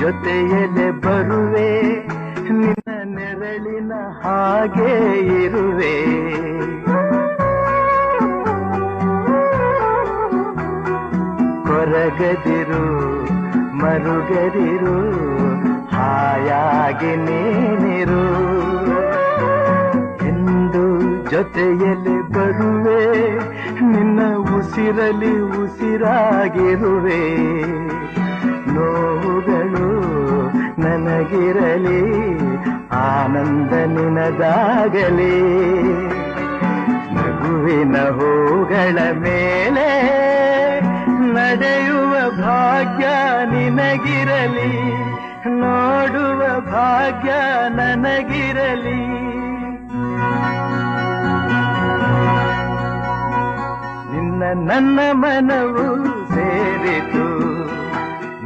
ಜೊತೆಯಲ್ಲೇ ಬರುವೆ, ನಿನ್ನ ನೆರಳಿನ ಹಾಗೆ ಇರುವೆ. ಕೊರಗದಿರು, ಮರುಗದಿರು, ಹಾಯಾಗಿ ನೀನಿರು. ಎಂದು ಜೊತೆಯಲ್ಲಿ ಬರುವೆ, ನಿನ್ನ ಉಸಿರಲಿ ಉಸಿರಾಗಿರುವೆ. ನನಗಿರಲಿ, ಆನಂದ ನಿನದಾಗಲಿ ನಗುವಿನ ಹೂಗಳ ಮೇಲೆ ನಡೆಯುವ ಭಾಗ್ಯ ನಿನಗಿರಲಿ, ನೋಡುವ ಭಾಗ್ಯ ನನಗಿರಲಿ. ನಿನ್ನ ನನ್ನ ಮನವು ಸೇರಿತು.